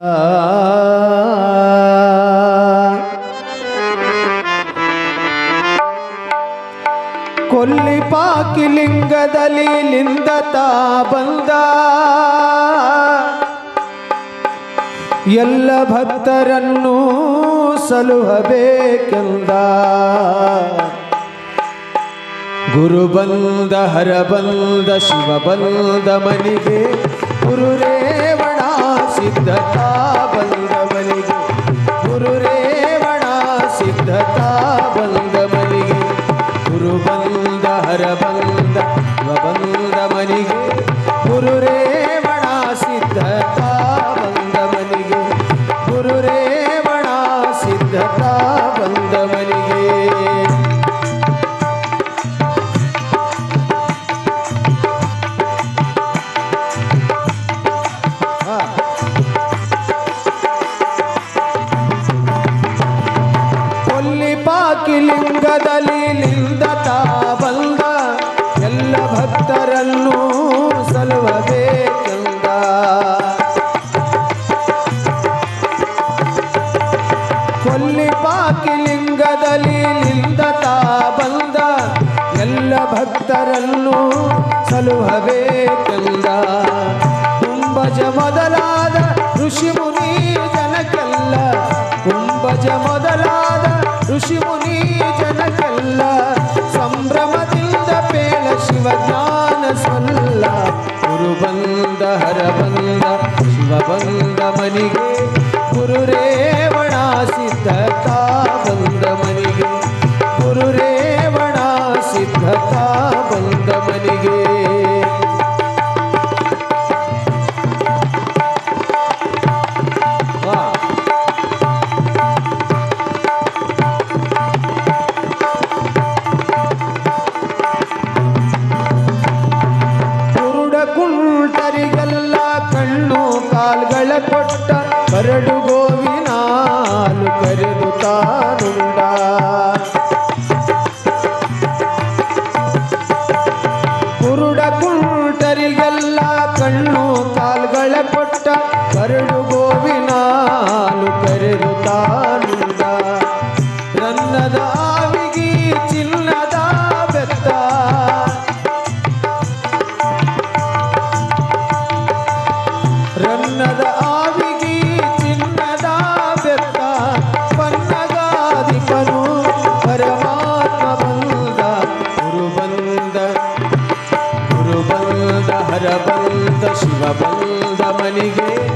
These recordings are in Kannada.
ಕೊಲ್ಲಿ ಪಾಕಿಲಿಂಗದಲ್ಲಿ ನಿಂದತ ಬಂದ. ಎಲ್ಲ ಭಕ್ತರನ್ನು ಸಲುಹಬೇಕೆಂದ. ಗುರು ಬಂದ, ಹರ ಬಂದ, ಶಿವ ಬಂದ ಮನಿಗೆ ಗುರು ರೇವಣ ಸಿದ್ಧತಾ ಬಂದ ಗುರು ರೇವಣ ಸಿದ್ಧತಾ ಬಂದ ಗುರು ಬಂದ ಹರ ಬಂದ ಬಂದ ಮನಿಗೆ ಪಾಕಿಲಿಂಗದಲ್ಲಿ ಲಿಂದತಾ ಬಂದ ಎಲ್ಲ ಭಕ್ತರನ್ನು ಸಲುವಬೇಕೆಂದ ಕೊಲ್ಲಿ ಪಾಕಿಲಿಂಗದಲ್ಲಿ ಲಿಂದತಾ ಬಂದ ಎಲ್ಲ ಭಕ್ತರನ್ನು ಸಲುಹಬೇಕೆಂದ ಕುಂಭಜ ಮೊದಲಾದ ಋಷಿ ಮುನಿ ಜನಕ್ಕೆಲ್ಲ, ಕುಂಭಜ ಮೊದಲಾದ ಋಷಿ ಮುನಿ ಪೇಳ ಶಿವ ಜ್ಞಾನ ಸಲ್ಲ ಗುರು ಬಂದ ಹರ ಬಂದ ಕೊಟ್ಟ ಕರಡು ಬಂದ ಶಿವ ಬಂದ ಮನಿಗೆ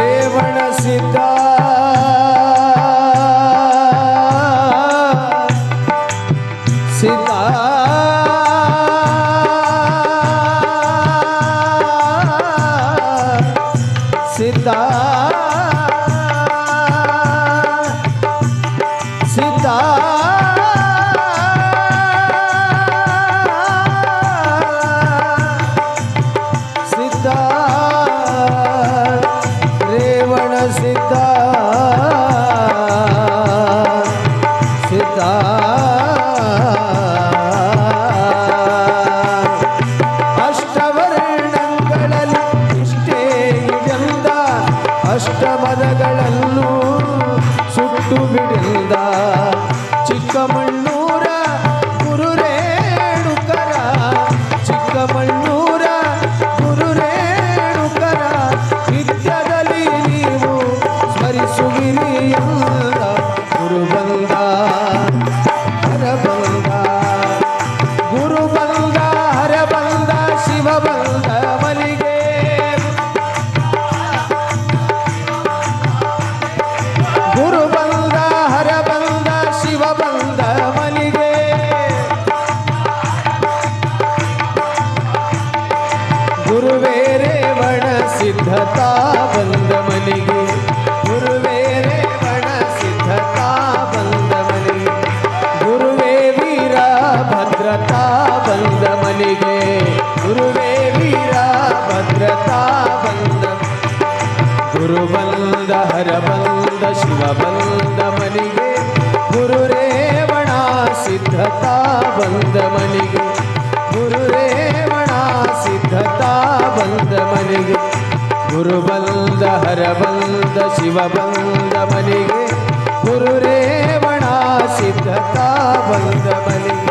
ರೇವಣ ಸಿದ್ಧ ಅಷ್ಟಮದಗಳನ್ನು ಸುಟ್ಟು ಬಿಡಿಂದ ಚಿಕ್ಕಮಣ್ಣೂರ ಸಿದ್ಧತಾ ಬಂದ ಮನೆಗೆ. ಗುರುವೇ ರೇವಣ ಸಿದ್ಧತಾ ಬಂದ ಮನೆಗೆ. ಗುರುವೇ ವೀರ ಭದ್ರತಾ ಬಂದ ಮನೆಗೆ. ಗುರುವೇ ವೀರ ಭದ್ರತಾ ಬಂದ ಗುರು ಬಂದ ಹರ ಬಂದ ಶಿವ ಬಂದ ಮನೆಗೆ ಗುರುರೇವಣ ಸಿದ್ಧತಾ ಬಂದ ಮನೆಗೆ. ಗುರು ಬಂದ ಹರ ಬಂದ ಶಿವ ಬಂದ ಮನೆಗೆ ಗುರು ರೇವಣ ಸಿದ್ಧತಾ ಬಂದ ಮನಿಗೆ.